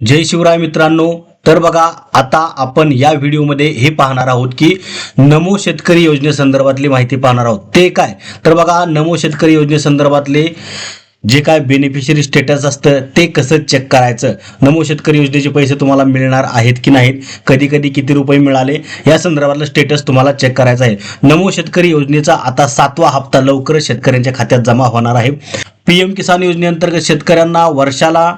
जय शिवराय मित्रांनो. तर बघा आता आपण या व्हिडिओमध्ये हे पाहणार आहोत की नमो शेतकरी योजनेसंदर्भातली माहिती पाहणार आहोत. ते काय? तर बघा नमो शेतकरी योजनेसंदर्भातले जे काय बेनिफिशरी स्टेटस असतं ते कसं चेक करायचं? नमो शेतकरी योजनेचे पैसे तुम्हाला मिळणार आहेत की नाहीत? कधी कधी किती रुपये मिळाले? या संदर्भातलं स्टेटस तुम्हाला चेक करायचं आहे. नमो शेतकरी योजनेचा आता सातवा हप्ता लवकरच शेतकऱ्यांच्या खात्यात जमा होणार आहे. पीएम किसान योजनेअंतर्गत शेतकऱ्यांना वर्षाला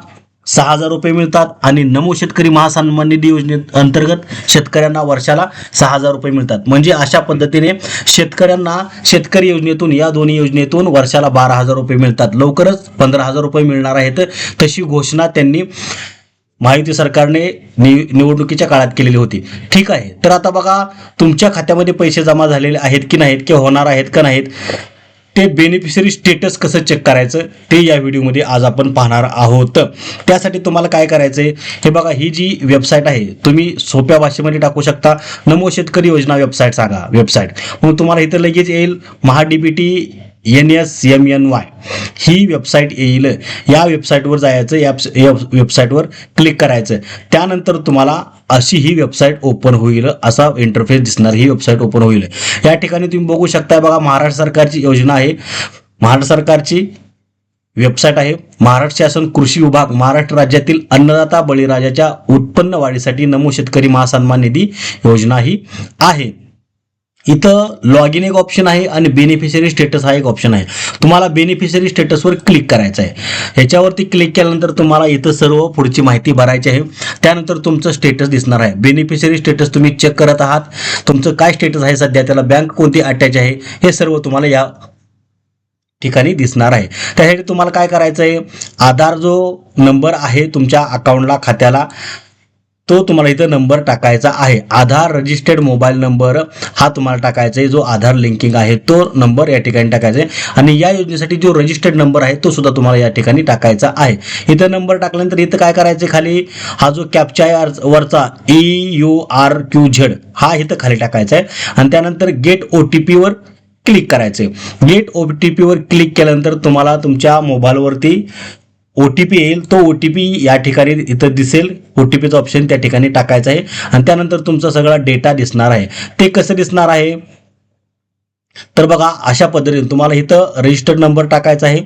सहा हजार रुपये मिळतात आणि नमो शेतकरी महासन्मान निधी योजनेत अंतर्गत शेतकऱ्यांना वर्षाला सहा हजार रुपये मिळतात. म्हणजे अशा पद्धतीने शेतकऱ्यांना शेतकरी योजनेतून या दोन्ही योजनेतून वर्षाला बारा हजार रुपये मिळतात. लवकरच पंधरा हजार रुपये मिळणार आहेत. तशी घोषणा त्यांनी महायुती सरकारने नि निवडणुकीच्या काळात केलेली होती. ठीक आहे. तर आता बघा तुमच्या खात्यामध्ये पैसे जमा झालेले आहेत की नाहीत किंवा होणार आहेत का नाहीत? ते बेनिफिशरी स्टेटस कसं चेक करायचं ते या व्हिडिओमध्ये आज आपण पाहणार आहोत. त्यासाठी तुम्हाला काय करायचं आहे हे बघा ही जी वेबसाईट आहे तुम्ही सोप्या भाषेमध्ये टाकू शकता. नमो शेतकरी योजना वेबसाईट सांगा वेबसाईट मग तुम्हाला इथं लगेच येईल MahaDBT N S M N Y ही वेबसाईट येईल. या वेबसाईटवर जायचं या या वेबसाईटवर क्लिक करायचं. त्यानंतर तुम्हाला अशी ही वेबसाईट ओपन होईल असा इंटरफेस दिसणार. ही वेबसाईट ओपन होईल. या ठिकाणी तुम्ही बघू शकता बघा महाराष्ट्र सरकारची योजना आहे. महाराष्ट्र सरकारची वेबसाईट आहे. महाराष्ट्र शासन कृषी विभाग महाराष्ट्र राज्यातील अन्नदाता बळीराजाच्या उत्पन्न वाढीसाठी नमो शेतकरी महासन्मान निधी योजना ही आहे. इथं लॉग इन एक ऑप्शन आहे आणि बेनिफिशरी स्टेटस हा एक ऑप्शन आहे. तुम्हाला बेनिफिशरी स्टेटसवर क्लिक करायचं आहे. ह्याच्यावरती क्लिक केल्यानंतर तुम्हाला इथं सर्व पुढची माहिती भरायची आहे. त्यानंतर तुमचं स्टेटस दिसणार आहे. बेनिफिशरी स्टेटस तुम्ही चेक करत आहात. तुमचं काय स्टेटस आहे सध्या? त्याला बँक कोणती अटॅच आहे? हे सर्व तुम्हाला या ठिकाणी दिसणार आहे. त्यासाठी तुम्हाला काय करायचं आहे आधार जो नंबर आहे तुमच्या अकाउंटला खात्याला तो तुम्हाला इथं नंबर टाकायचा आहे. आधार रजिस्टर्ड मोबाईल नंबर हा तुम्हाला टाकायचा आहे. जो आधार लिंकिंग आहे तो नंबर या ठिकाणी टाकायचा आहे. आणि या योजनेसाठी जो रजिस्टर्ड नंबर आहे तो सुद्धा तुम्हाला या ठिकाणी टाकायचा आहे. इथं नंबर टाकल्यानंतर इथं काय करायचं आहे खाली? हा जो कॅप्चा आहे वरचा E U R Q Z हा इथं खाली टाकायचा आहे. आणि त्यानंतर गेट ओ टी पीवर क्लिक करायचे गेट ओ टी पीवर क्लिक केल्यानंतर तुम्हाला तुमच्या मोबाईलवरती ओ टी पी येईल तो ओ टी पी या ठिकाणी इथं दिसेल. ओ टी पीचं ऑप्शन त्या ठिकाणी टाकायचं आहे. आणि त्यानंतर तुमचा सगळा डेटा दिसणार आहे. ते कसं दिसणार आहे? तर बघा अशा पद्धतीने तुम्हाला इथं रजिस्टर्ड नंबर टाकायचा आहे.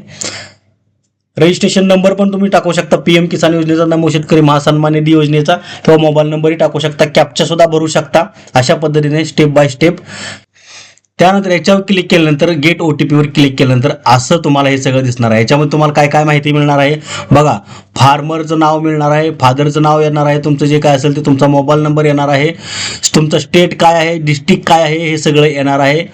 रजिस्ट्रेशन नंबर पण तुम्ही टाकू शकता. पीएम किसान योजनेचा नमो शेतकरी महासन्मान निधी योजनेचा किंवा मोबाईल नंबरही टाकू शकता. कॅपचा सुद्धा भरू शकता. अशा पद्धतीने स्टेप बाय स्टेप त्यानंतर याच्यावर क्लिक केल्यानंतर गेट ओ टी पीवर क्लिक केल्यानंतर असं तुम्हाला हे सगळं दिसणार आहे. याच्यामध्ये तुम्हाला काय काय माहिती मिळणार आहे? बघा फार्मरचं नाव मिळणार आहे फादरचं नाव येणार आहे तुमचं जे काय असेल ते तुमचा मोबाईल नंबर येणार आहे तुमचं स्टेट काय आहे डिस्ट्रिक्ट काय आहे हे सगळं येणार आहे.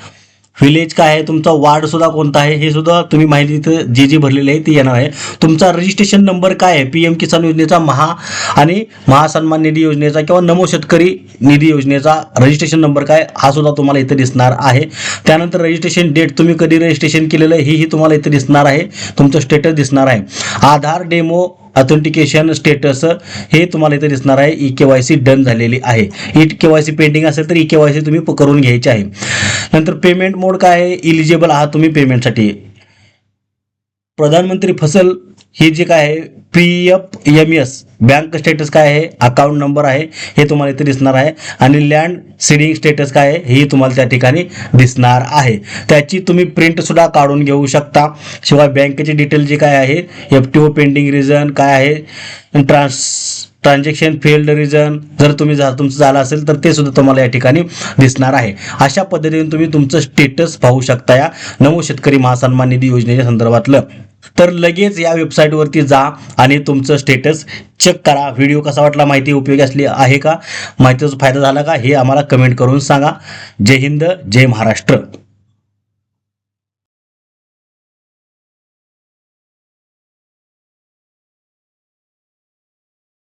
विलेज काय आहे? तुमचा वार्ड सुद्धा कोणता आहे? हे सुद्धा तुम्ही माहिती इथं जे जे भरलेली आहे ती येणार आहे. तुमचा रजिस्ट्रेशन नंबर काय आहे? पी एम किसान योजनेचा महा आणि महासन्मान निधी योजनेचा किंवा नमो शेतकरी निधी योजनेचा रजिस्ट्रेशन नंबर काय? हा सुद्धा तुम्हाला इथं दिसणार आहे. त्यानंतर रजिस्ट्रेशन डेट तुम्ही कधी रजिस्ट्रेशन केलेलं आहे हेही तुम्हाला इथं दिसणार आहे. तुमचं स्टेटस दिसणार आहे. आधार डेमो ऑथेंटिकेशन स्टेटस हे तुम्हाला इथे दिसणार आहे. E K Y C done झालेली आहे. E K Y C pending असेल तर ई के वाय सी तुम्ही करून घ्यायची आहे. नंतर पेमेंट मोड काय आहे? इलिजिबल आहात तुम्ही पेमेंटसाठी प्रधानमंत्री फसल हे जे काय आहे P F M S bank status काय आहे अकाउंट नंबर आहे हे तुम्हाला इथे दिसणार आहे. आणि लँड सीडिंग स्टेटस काय आहे हे तुम्हाला त्या ठिकाणी दिसणार आहे. त्याची तुम्ही प्रिंट सुद्धा काढून घेऊ शकता. शिवाय बँकेचे डिटेल जे काय आहे F T O pending reason काय आहे ट्रान्स ट्रान्झॅक्शन फेल्ड रिझन जर तुम्ही जा तुमचं झालं असेल तर ते सुद्धा तुम्हाला या ठिकाणी दिसणार आहे. अशा पद्धतीने तुम्ही तुमचं स्टेटस पाहू शकता या नमो शेतकरी महासन्मान निधी योजनेच्या संदर्भातलं. तर लगेच या वेबसाईटवरती जा आणि तुमचं स्टेटस चेक करा. व्हिडिओ कसा वाटला माहिती उपयोगी असली आहे का? माहितीचा फायदा झाला का? हे आम्हाला कमेंट करून सांगा. जय हिंद जय महाराष्ट्र.